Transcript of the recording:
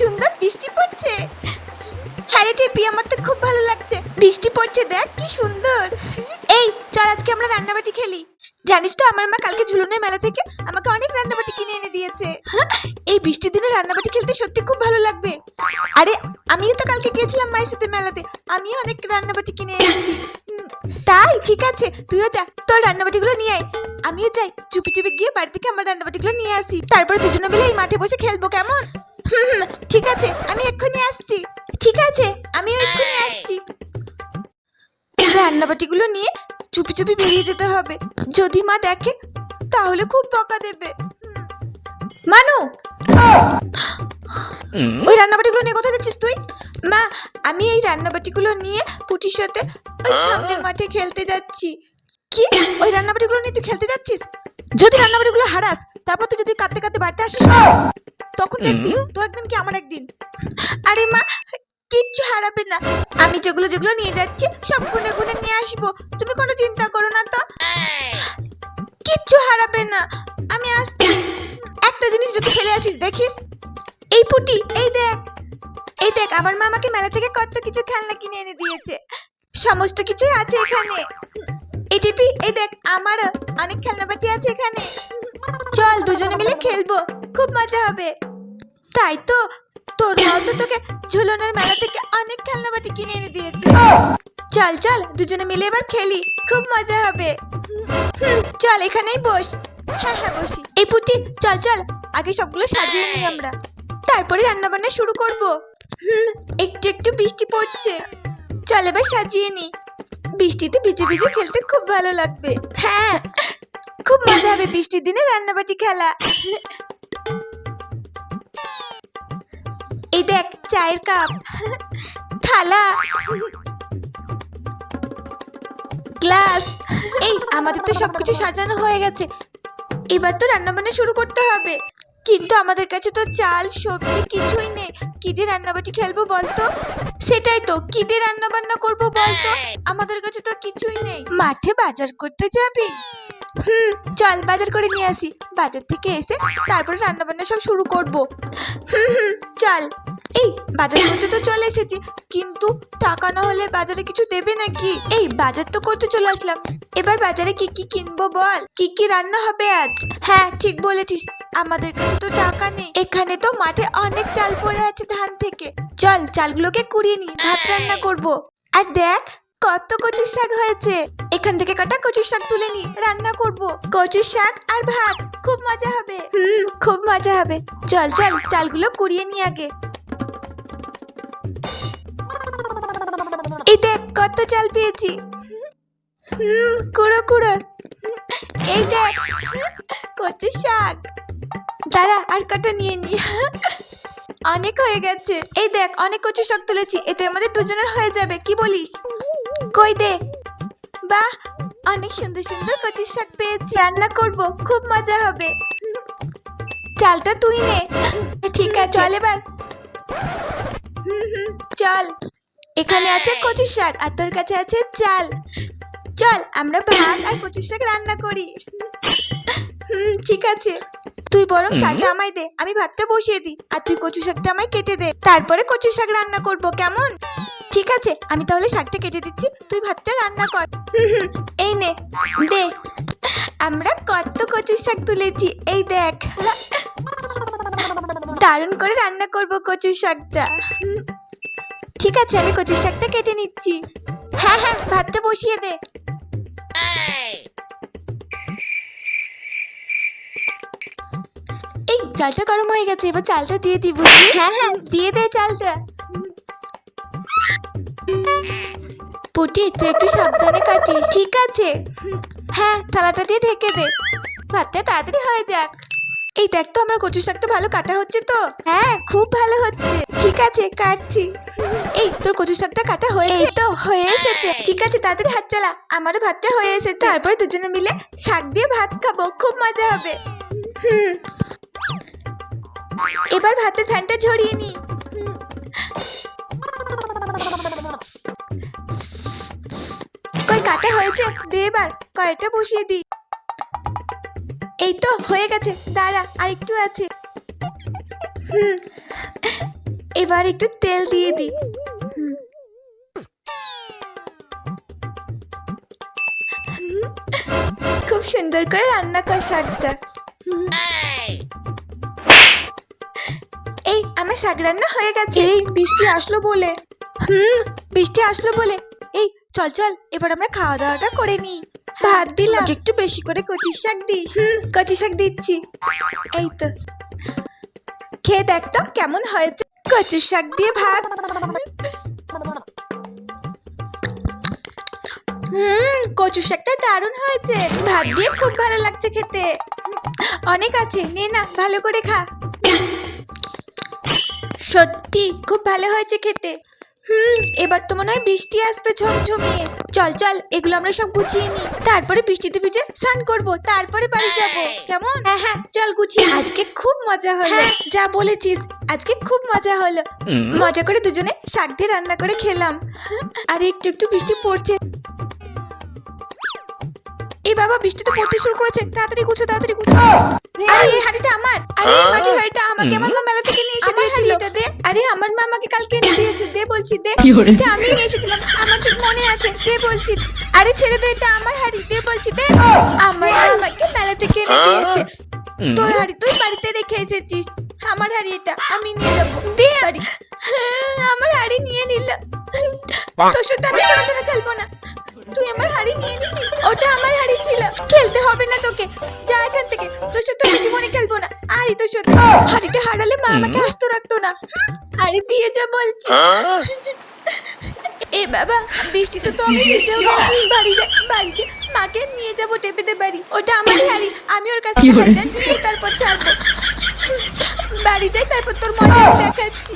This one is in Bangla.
সুন্দর বৃষ্টি পড়ছে। হ্যাঁ টেপি, আমার তো খুব ভালো লাগছে। বৃষ্টি পড়ছে দেখ, কি সুন্দর। এই, চল আজকে আমরা রান্নাবাটি খেলি। জানিস তো, আমার মা কালকে ঝুলনের মেলা থেকে আমাকে অনেক রান্নাবাটি কিনে এনে দিয়েছে। এই বৃষ্টির দিনে রান্নাবাটি খেলতে সত্যি খুব ভালো লাগবে। আরে, আমিও তো কালকে গিয়েছিলাম মায়ের সাথে মেলাতে। আমিও অনেক রান্নাবাটি কিনে এনেছি। তাই, ঠিক আছে। তুইও যা, তোর রান্নাবাটিগুলো নিয়ে আয়। আমিও যাই, চুপি চুপি গিয়ে বাড়ি থেকে আমার রান্নাবাটিগুলো নিয়ে আসি। তারপরে দুজনে মিলে এই মাঠে বসে খেলব, কেমন? ঠিক আছে, আমি এক্ষুনি আসছি। ঠিক আছে, আমিও এক্ষুনি আসছি। রান্নাবাটিগুলো নিয়ে চুপি চুপি বেরিয়ে যেতে হবে। যদি মা দেখে, তাহলে খুব বকা দেবে। মানু! ওই রান্নাবাটিগুলো নিয়ে কোথায় যাচ্ছিস তুই? মা আমি এই রান্নাবাটিগুলো নিয়ে পুটির সাথে ওই সামনের মাঠে খেলতে যাচ্ছি। কি? ওই রান্নাবাটিগুলো নিয়ে তুই খেলতে যাচ্ছিস? যদি রান্নাবাটিগুলো হারাস তারপর তুই যদি কাঁদতে কাঁদতে বাড়িতে আসিস তখন দেখবি তোর একদিন কি আমার একদিন। আরে মা কিচ্ছু হারাবে না। আমি যেগুলো যেগুলো নিয়ে যাচ্ছি সব গুনে গুনে নিয়ে আসব। তুমি কোনো চিন্তা করো না তো। কিচ্ছু হারাবে না। আমি আসছি। একটা জিনিস যদি ফেলে আসিস দেখিস। এই পুটি, এই দেখ। এই দেখ, আমার মা আমাকে মেলা থেকে কত কিছু খেলনা কিনে এনে দিয়েছে। সমস্ত কিছুই আছে এখানে। এই টিপি, এই দেখ, আমারও অনেক খেলনাবাটি আছে এখানে। চল দুজনে মিলে খেলব, খুব মজা হবে। তাই তো, তোর মাও তো তোকে ঝুলনের মেলা থেকে অনেক খেলনাবাটি কিনে এনে দিয়েছে। চল চল, দুজনে মিলে এবার খেলি, খুব মজা হবে। চল, এখানেই বস। হ্যাঁ হ্যাঁ বসি। এই পুটি, চল চল, আগে সবগুলো সাজিয়ে নিই আমরা। তারপরে রান্না বান্না শুরু করব। হুম, একটু একটু বৃষ্টি পড়ছে। চল এবার সাজিয়ে নি। বৃষ্টিতে ভিজে ভিজে খেলতে খুব ভালো লাগবে। হ্যাঁ খুব মজা হবে বৃষ্টির দিনে রান্নাবাটি খেলা। এই দেখ, চায়ের কাপ। থালা। গ্লাস। এই, আমাদের তো সবকিছু সাজানো হয়ে গেছে। এবার তো রান্নাবান্না শুরু করতে হবে। কিন্তু আমাদের কাছে তো চাল, সবজি কিছুই নেই। কি দিয়ে রান্নাবাটি খেলব বলতো? সেটাই তো, কি দিয়ে রান্নাবান্না করব বলতো? আমাদের কাছে তো কিছুই নেই। মাঠে বাজার করতে যাবি? হুম, চল বাজার করে নিয়ে আসি। বাজার থেকে এসে তারপরে রান্নাবান্না সব শুরু করব। হুম হুম, চল। এই, বাজার করতে তো চলে এসেছি, কিন্তু টাকা না হলে বাজারে কিছু দেবে নাকি? এই, বাজার তো করতে চলে আসলাম। এবার বাজারে কি কি কিনবো বল? কি কি রান্না হবে আজ? হ্যাঁ ঠিক বলেছিস, আমাদের কাছে তো টাকা নেই। এখানে তো মাঠে অনেক চাল পড়ে আছে ধান থেকে। চল, চালগুলোকে কুড়িয়ে নি ভাত রান্না করব। আর দেখ, কত কচুর শাক হয়েছে। এখান থেকে কাটা কচুর শাক তুলে নি রান্না করব। কচুর শাক আর ভাত, খুব মজা হবে। হুম, খুব মজা হবে। চল চল, চালগুলো কুড়িয়ে নি আগে। এই দেখ, কত চাল পেয়েছি। হুম কুড়ো কুড়ো। এই দেখ কচু শাক। দাঁড়া, আর কটা নিয়ে নি। অনেক হয়ে গেছে। এই দেখ, অনেক কচু শাক তুলেছি। এতে আমাদের দুজনের হয়ে যাবে, কি বলিস? কই দে। বাহ, অনেক সুন্দর সুন্দর কচু শাক পেয়েছি। রান্না করব, খুব মজা হবে। চালটা তুই নে। ঠিক আছে। চল এবার। হুম হুম, চল। এখানে আছে কচু শাক আর তোর কাছে আছে চাল। চল আমরা ভাত আর কচু শাক রান্না করি। হুম ঠিক আছে। তুই বরং চালটা আমায় দে আমি ভাতটা বসিয়ে দিই আর তুই কচু শাকটা আমায় কেটে দে। তারপরে কচু শাক রান্না করব কেমন? ঠিক আছে আমি তাহলে শাকটা কেটে দিচ্ছি তুই ভাতটা রান্না কর। এই নে দে। আমরা কত কচু শাক তুলেছি এই দেখ। দারুণ করে রান্না করব কচু শাকটা। ঠিক আছে, আমি কচু শাকটা কেটে নিচ্ছি। হ্যাঁ হ্যাঁ ভাতটা বসিয়ে দে। এই, চালটা গরম হয়ে গেছে, এবার চালটা দিয়ে দিই বুঝলি হ্যাঁ হ্যাঁ দিয়ে দে চালটা। পুটি তুই একটু সাবধানে কাটিস। ঠিক আছে। হ্যাঁ থালাটা দিয়ে ঢেকে দে। ভাতটা তাড়াতাড়ি হয়ে যাক। এই দেখ তো আমার কচু শাকটা ভালো কাটা হচ্ছে তো। হ্যাঁ খুব ভালো হচ্ছে। ঠিক আছে কাটছি। এই তোর কচু শাকটা কাটা হয়েছে? তো হয়ে এসেছে। ঠিক আছে তাড়াতাড়ি হাত চালা। আমারও ভাতটা হয়ে এসেছে। তারপরে দুজনে মিলে শাক দিয়ে ভাত খাব। খুব মজা হবে। হুম। এবার ভাতের ফ্যানটা ঝরিয়ে নি। কই কাটা হয়েছে? দে এবার কড়াইটা বসিয়ে দি। এই তো হয়ে গেছে। দাঁড়া আর একটু আছে। হুম এবার একটু তেল দিয়ে দিই। খুব সুন্দর করে রান্না কর শাকটা। এই আমার শাক রান্না হয়ে গেছে। এই বৃষ্টি আসলো বলে। হুম বৃষ্টি আসলো বলে। এই চল চল এবার আমরা খাওয়া দাওয়াটা করে নিই। ভাত দিলাম। একটু বেশি করে কচি শাক দিস। হুম কচি শাক দিচ্ছি। এই তো। খেয়ে দেখ তো কেমন হয়েছে। কচুর শাক দিয়ে ভাত। হুম কচু শাকটা দারুণ হয়েছে। ভাত দিয়ে খুব ভালো লাগছে খেতে। অনেক আছে নে না ভালো করে খা। সত্যি খুব ভালো হয়েছে খেতে। হুম। এবার তো মনে হয় বৃষ্টি আসবে ঝমঝমিয়ে। চল চল এগুলো আমরা সব গুছিয়ে নিই। তারপরে বৃষ্টিতে ভিজে স্নান করব তারপরে বাড়ি যাব। কেমন? হ্যাঁ হ্যাঁ চল গুছিয়ে আজকে খুব মজা হলো। হ্যাঁ যা বলেছিস আজকে খুব মজা হলো। মজা করে দুজনে শাক দিয়ে রান্না করে খেলাম। আর একটু একটু বৃষ্টি পড়ছে। এই বাবা বৃষ্টি তো পড়তে শুরু করেছে। তাড়াতাড়ি গুছো তাড়াতাড়ি গুছো। আরে এই হাঁড়িটা আমার। আরে এই মাটির হাঁড়িটা আমাকে আমার মা মেলা থেকে নিয়ে এসে দিয়েছিল। দে। আরে আমার মা আমাকে কালকে এনে দিয়েছে দে বলছি দে। এটা আমি নিয়ে এসেছিলাম আমার ঠিক মনে আছে দে বলছি। আরে ছেড়ে দে এটা আমার হাঁড়ি দে বলছি দে। আমার মা আমাকে মেলা থেকে এনে দিয়েছে। তোর হাড়ি তুই বাড়িতে রেখে এসেছিস। আমার হাড়ি এটা আমি নিয়ে যাব দে হাড়ি। আমার হাড়ি নিয়ে নিল। তোর সাথে আমি কোনোদিনও খেলব না। তুই আমার হাড়ি নিয়ে নিলি ওটা আমার হাড়ি ছিল। খেলতে হবে না তোকে। যা এখান থেকে। তোর সাথে আমি জীবনে খেলব না। আরে তোর সাথে। হাড়িতে হারালে মা আমাকে আস্ত রাখতো না। আরে দিয়ে যা বলছি। এ বাবা বৃষ্টিতে তো আমি ভিজেও গেলাম বাড়ি যাই বাড়িতে মাকে নিয়ে যাব টেপেতে বাড়ি। ওটা আমারই হাড়ি আমি ওর কাছে হাড়িটা নিয়ে তারপর ছাড়বো। বাড়ি যাই তারপর তোর মজা দেখাচ্ছি।